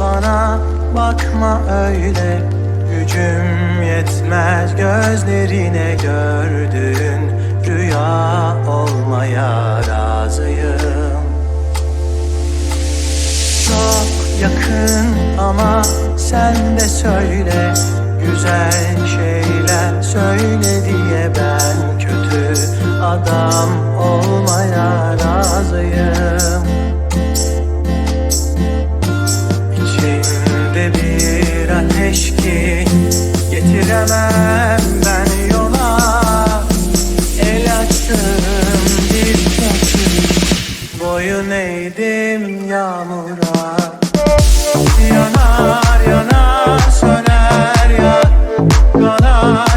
Bana bakma öyle. Gücüm yetmez gözlerine gördüğün Rüya olmaya razıyım. Çok yakın ama sen de söyle Güzel şeyler söyle diye ben kötü adam olmaya razıyım. İçimde bir ateş ki getiremem ben yola. El açtım bir boyun eğdim yağmura. Yanar